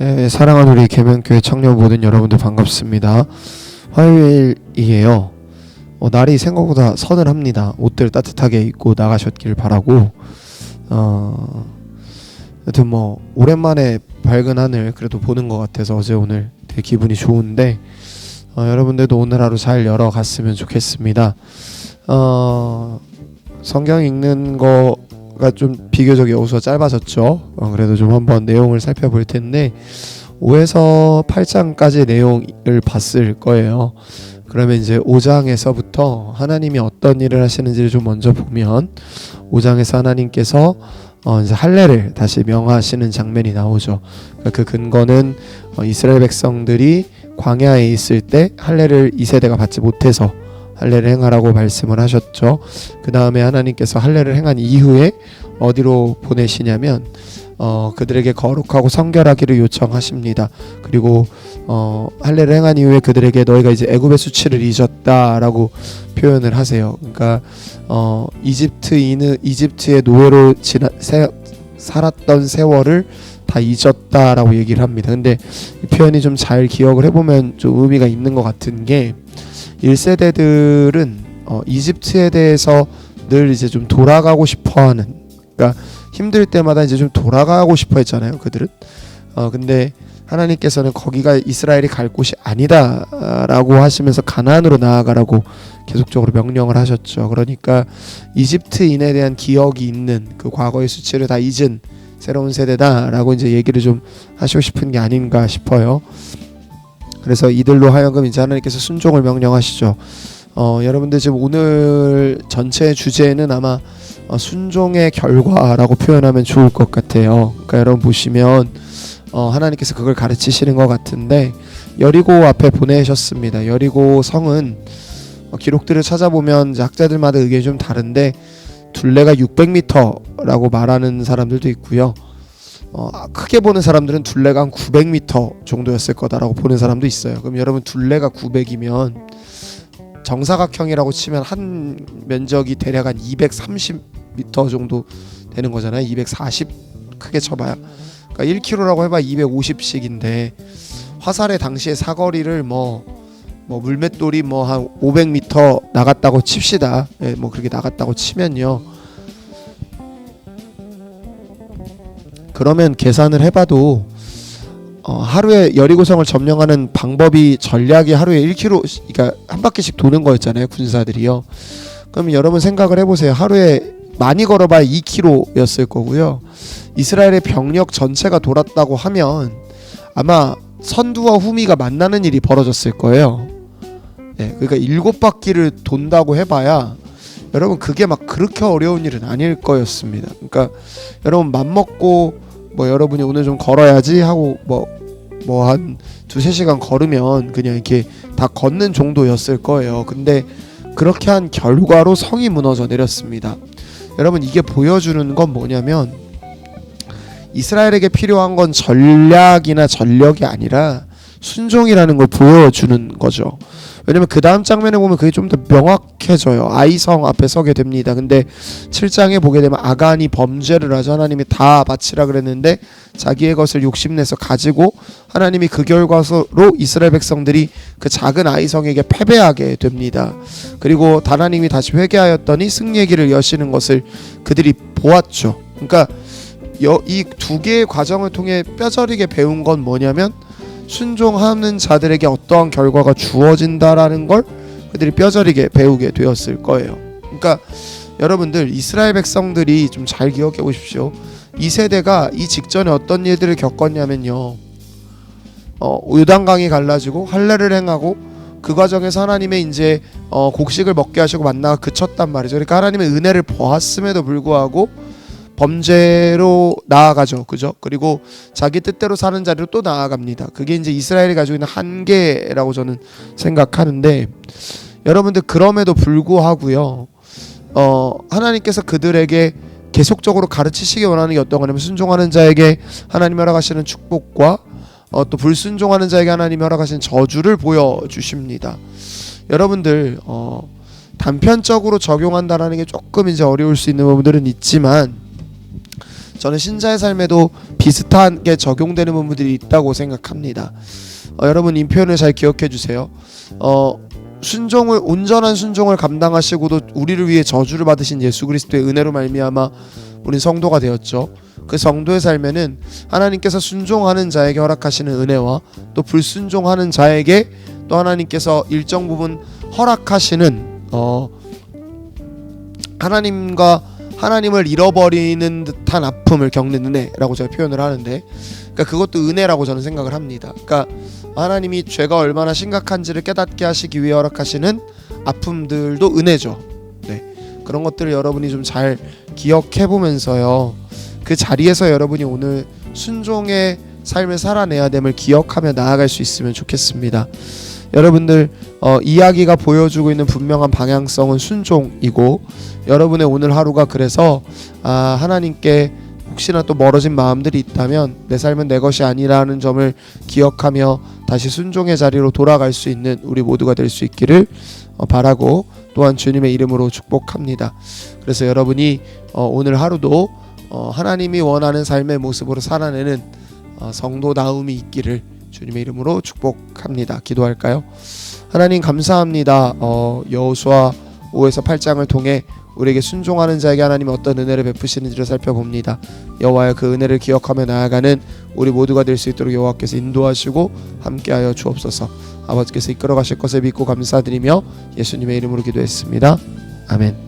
네, 사랑하는 우리 계명교회 청년 모든 여러분들 반갑습니다. 화요일이에요. 어, 날이 생각보다 서늘합니다. 옷들 따뜻하게 입고 나가셨길 바라고. 어, 하여튼 뭐 오랜만에 밝은 하늘 그래도 보는 것 같아서 어제 오늘 되게 기분이 좋은데 어, 여러분들도 오늘 하루 잘 열어갔으면 좋겠습니다. 어, 성경 읽는 거가 좀 비교적 여우수가 짧아졌죠. 어, 그래도 좀 한번 내용을 살펴볼 텐데 5에서 8장까지 내용을 봤을 거예요. 그러면 이제 5장에서부터 하나님이 어떤 일을 하시는지를 좀 먼저 보면 5장에서 하나님께서 어 이제 할례를 다시 명하시는 장면이 나오죠. 그러니까 그 근거는 어 이스라엘 백성들이 광야에 있을 때 할례를 이 세대가 받지 못해서 할례를 행하라고 말씀을 하셨죠. 그 다음에 하나님께서 할례를 행한 이후에 어디로 보내시냐면 어, 그들에게 거룩하고 성결하기를 요청하십니다. 그리고 어, 할례를 행한 이후에 그들에게 너희가 이제 애굽의 수치를 잊었다라고 표현을 하세요. 그러니까 어, 이집트인은 이집트의 노예로 지나, 세, 살았던 세월을 다 잊었다라고 얘기를 합니다. 근데 이 표현이 좀 잘 기억을 해보면 좀 의미가 있는 것 같은 게 1세대들은 어, 이집트에 대해서 늘 이제 좀 돌아가고 싶어 하는 그러니까 힘들 때마다 이제 좀 돌아가고 싶어 했잖아요 그들은. 어 근데 하나님께서는 거기가 이스라엘이 갈 곳이 아니다라고 하시면서 가나안으로 나아가라고 계속적으로 명령을 하셨죠. 그러니까 이집트인에 대한 기억이 있는 그 과거의 수치를 다 잊은 새로운 세대다라고 이제 얘기를 좀 하시고 싶은 게 아닌가 싶어요 그래서 이들로 하여금 이제 하나님께서 순종을 명령하시죠 어 여러분들 지금 오늘 전체 주제는 아마 어, 순종의 결과라고 표현하면 좋을 것 같아요. 그러니까 여러분 보시면 어, 하나님께서 그걸 가르치시는 것 같은데 여리고 앞에 보내셨습니다. 여리고 성은 어, 기록들을 찾아보면 학자들마다 의견이 좀 다른데 둘레가 600m라고 말하는 사람들도 있고요. 어, 크게 보는 사람들은 둘레가 한 900m 정도였을 거다라고 보는 사람도 있어요. 그럼 여러분 둘레가 900이면 정사각형이라고 치면 한 면적이 대략 한 230m 정도 되는 거잖아요. 240 크게 쳐봐야. 그러니까 1km라고 해봐 250씩인데 화살의 당시의 사거리를 뭐, 뭐 물맷돌이 뭐 한 500m 나갔다고 칩시다. 예, 뭐 그렇게 나갔다고 치면요. 그러면 계산을 해봐도 어, 하루에 여리고성을 점령하는 방법이 전략이 하루에 1km 그러니까 한 바퀴씩 도는 거였잖아요 군사들이요. 그럼 여러분 생각을 해보세요. 하루에 많이 걸어봐야 2km였을 거고요. 이스라엘의 병력 전체가 돌았다고 하면 아마 선두와 후미가 만나는 일이 벌어졌을 거예요. 네, 그러니까 일곱 바퀴를 돈다고 해봐야 여러분 그게 막 그렇게 어려운 일은 아닐 거였습니다. 그러니까 여러분 맘 먹고 뭐 여러분이 오늘 좀 걸어야지 하고 뭐 뭐 한 두세 시간 걸으면 그냥 이렇게 다 걷는 정도였을 거예요. 근데 그렇게 한 결과로 성이 무너져 내렸습니다. 여러분 이게 보여주는 건 뭐냐면 이스라엘에게 필요한 건 전략이나 전력이 아니라 순종이라는 걸 보여주는 거죠. 왜냐면 그 다음 장면에 보면 그게 좀 더 명확해져요. 아이성 앞에 서게 됩니다. 근데 7장에 보게 되면 아간이 범죄를 하죠. 하나님이 다 바치라 그랬는데 자기의 것을 욕심내서 가지고 하나님이 그 결과로 이스라엘 백성들이 그 작은 아이성에게 패배하게 됩니다. 그리고 하나님이 다시 회개하였더니 승리의 길을 여시는 것을 그들이 보았죠. 그러니까 이 두 개의 과정을 통해 뼈저리게 배운 건 뭐냐면 순종하는 자들에게 어떠한 결과가 주어진다라는 걸 그들이 뼈저리게 배우게 되었을 거예요. 그러니까 여러분들 이스라엘 백성들이 좀 잘 기억해 보십시오. 이 세대가 이 직전에 어떤 일들을 겪었냐면요. 어, 요단강이 갈라지고 할례를 행하고 그 과정에서 하나님의 이제 어, 곡식을 먹게 하시고 만나가 그쳤단 말이죠. 그러니까 하나님의 은혜를 보았음에도 불구하고 범죄로 나아가죠. 그죠? 그리고 자기 뜻대로 사는 자리로 또 나아갑니다. 그게 이제 이스라엘이 가지고 있는 한계라고 저는 생각하는데 여러분들 그럼에도 불구하고요. 어, 하나님께서 그들에게 계속적으로 가르치시기 원하는 게 어떤 거냐면 순종하는 자에게 하나님 허락하시는 축복과 어, 또 불순종하는 자에게 하나님 허락하신 저주를 보여 주십니다. 여러분들 어, 단편적으로 적용한다라는 게 조금 이제 어려울 수 있는 부분들은 있지만 저는 신자의 삶에도 비슷하게 적용되는 부분들이 있다고 생각합니다. 어, 여러분 이 표현을 잘 기억해 주세요. 어, 순종을 온전한 순종을 감당하시고도 우리를 위해 저주를 받으신 예수 그리스도의 은혜로 말미암아 우리 성도가 되었죠. 그 성도의 삶에는 하나님께서 순종하는 자에게 허락하시는 은혜와 또 불순종하는 자에게 또 하나님께서 일정 부분 허락하시는 어 하나님과 하나님을 잃어버리는 듯한 아픔을 겪는 은혜라고 제가 표현을 하는데 그러니까 그것도 은혜라고 저는 생각을 합니다. 그러니까 하나님이 죄가 얼마나 심각한지를 깨닫게 하시기 위해 허락하시는 아픔들도 은혜죠. 네. 그런 것들을 여러분이 좀 잘 기억해 보면서요. 그 자리에서 여러분이 오늘 순종의 삶을 살아내야 됨을 기억하며 나아갈 수 있으면 좋겠습니다. 여러분들 어, 이야기가 보여주고 있는 분명한 방향성은 순종이고 여러분의 오늘 하루가 그래서 아, 하나님께 혹시나 또 멀어진 마음들이 있다면 내 삶은 내 것이 아니라는 점을 기억하며 다시 순종의 자리로 돌아갈 수 있는 우리 모두가 될 수 있기를 어, 바라고 또한 주님의 이름으로 축복합니다. 그래서 여러분이 어, 오늘 하루도 어, 하나님이 원하는 삶의 모습으로 살아내는 어, 성도다움이 있기를 주님의 이름으로 축복합니다. 기도할까요? 하나님 감사합니다. 어, 여호수아 5에서 8장을 통해 우리에게 순종하는 자에게 하나님 어떤 은혜를 베푸시는지를 살펴봅니다. 여호와의 그 은혜를 기억하며 나아가는 우리 모두가 될 수 있도록 여호와께서 인도하시고 함께하여 주옵소서. 아버지께서 이끌어 가실 것을 믿고 감사드리며 예수님의 이름으로 기도했습니다. 아멘.